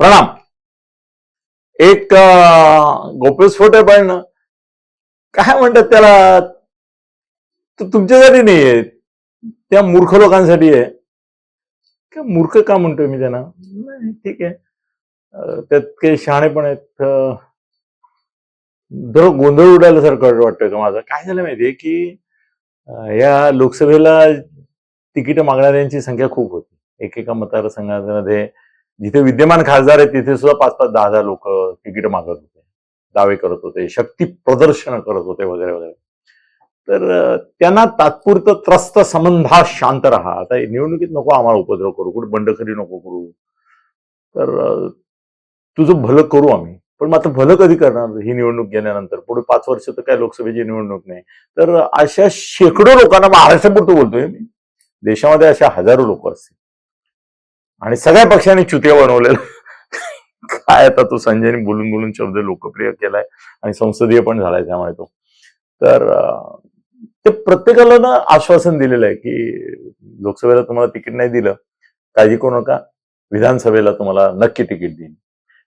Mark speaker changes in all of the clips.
Speaker 1: प्रणाम. एक अं, आहे पण काय म्हणतात त्याला? तुमच्यासाठी नाही आहे त्या मूर्ख लोकांसाठी आहे. का मूर्ख का म्हणतोय मी त्यांना? नाही, ठीक आहे. त्यात काही शहाणे पण आहेत. दर गोंधळ उडाल्यासारखं वाटतोय का माझं? काय झालं माहितीये की या लोकसभेला तिकीट मागणाऱ्यांची संख्या खूप होती. एकेका मतदारसंघामध्ये जिथे विद्यमान खासदार आहेत तिथे सुद्धा पाच पाच दहा हजार लोक तिकीट मागत होते. दावे करत होते शक्ती प्रदर्शन करत होते वगैरे वगैरे. तर त्यांना तात्पुरतं त्रस्त संबंधा शांत राहा. आता निवडणुकीत नको आम्हाला उपद्रव करू कुठे बंडखरी नको करू. तर तुझं भलं करू आम्ही. पण मात्र भलं कधी करणार? ही निवडणूक गेल्यानंतर पुढे पाच वर्ष तर काय लोकसभेची निवडणूक नाही. तर अशा शेकडो लोकांना महाराष्ट्रापुरतं बोलतोय मी. देशामध्ये अशा हजारो लोक असतील. आणि सगळ्या पक्षांनी चुत्या बनवलेलं. काय आता तो संजयने बोलून बोलून शब्द लोकप्रिय केलाय आणि संसदीय पण झालाय त्यामुळे तो. तर ते प्रत्येकाला ना आश्वासन दिलेलं आहे की लोकसभेला तुम्हाला तिकीट नाही दिलं काळजी करू नका. विधानसभेला तुम्हाला नक्की तिकीट देईन.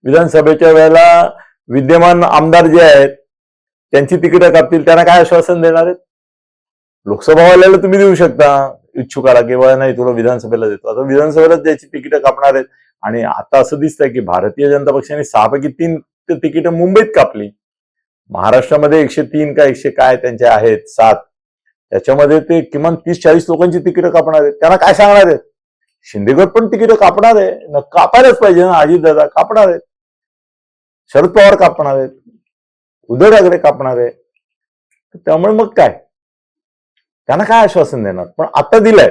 Speaker 1: विधानसभेच्या वेळेला विद्यमान आमदार जे आहेत त्यांची तिकीटं कापतील त्यांना काय आश्वासन देणार आहेत? लोकसभावाल्याला तुम्ही देऊ शकता. इच्छुक आला किंवा नाही तुला विधानसभेला देतो. आता विधानसभेला त्याची तिकीटं कापणार आहेत. आणि आता असं दिसतंय की भारतीय जनता पक्षाने सहापैकी तीन तिकीटं मुंबईत कापली. महाराष्ट्रामध्ये एकशे तीन का एकशे काय त्यांचे आहेत? सात. त्याच्यामध्ये ते किमान तीस चाळीस लोकांची तिकीटं कापणार आहेत. त्यांना काय सांगणार आहेत? शिंदेगड पण तिकीटं कापणार आहे. न कापायलाच पाहिजे ना. अजितदादा कापणार आहेत. शरद पवार कापणार आहेत. उद्धव ठाकरे कापणार आहे त्यामुळे मग काय? त्यांना काय आश्वासन देणार? पण आता दिलंय.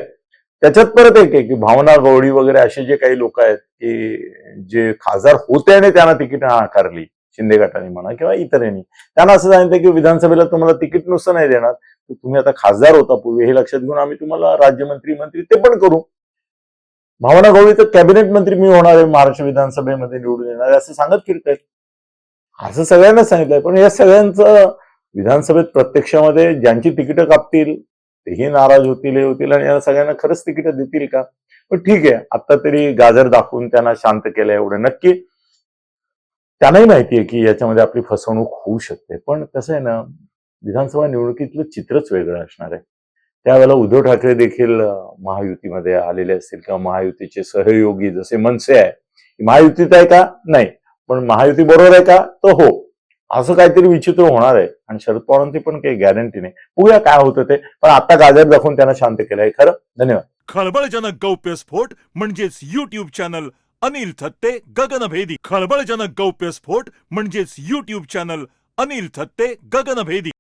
Speaker 1: त्याच्यात परत एक आहे की भावना गवळी वगैरे असे जे काही लोक आहेत की जे खासदार होते आणि त्यांना तिकीट नाकारली शिंदे गटाने म्हणा किंवा इतरांनी. त्यांना असं सांगितलं की विधानसभेला तुम्हाला तिकीट नुसतं नाही देणार. तुम्ही आता खासदार होता पूर्वी हे लक्षात घेऊन आम्ही तुम्हाला राज्यमंत्री मंत्री ते पण करू. भावना गवळी तर कॅबिनेट मंत्री मी होणार आहे महाराष्ट्र विधानसभेमध्ये निवडून येणार असं सांगत फिरतायत. असं सगळ्यांना सांगितलंय. पण या सगळ्यांचं विधानसभेत प्रत्यक्षामध्ये ज्यांची तिकीटं कापतील तेही नाराज होतील हे होतील आणि या सगळ्यांना खरंच तिकीट देतील का? पण ठीक आहे आता तरी गाजर दाखवून त्यांना शांत केलं एवढं नक्की. त्यांनाही माहिती आहे की याच्यामध्ये आपली फसवणूक होऊ शकते. पण कसं आहे ना विधानसभा निवडणुकीतलं चित्रच वेगळं असणार आहे. त्यावेळेला उद्धव ठाकरे देखील महायुतीमध्ये आलेले असतील किंवा महायुतीचे सहयोगी जसे मनसे आहे. महायुतीत आहे का? नाही. पण महायुती बरोबर आहे का? तर हो. असं काहीतरी विचित्र होणार आहे. आणि शरद पवारांची पण काही गॅरंटी नाही. बघूया काय होतं ते. पण आता गाजर दाखवून त्यांना शांत केलं आहे खरं? धन्यवाद.
Speaker 2: खळबळजनक गौप्यस्फोट म्हणजेच युट्यूब चॅनल अनिल थत्ते गगनभेदी. खळबळजनक गौप्यस्फोट म्हणजेच युट्यूब चॅनल अनिल थत्ते गगनभेदी.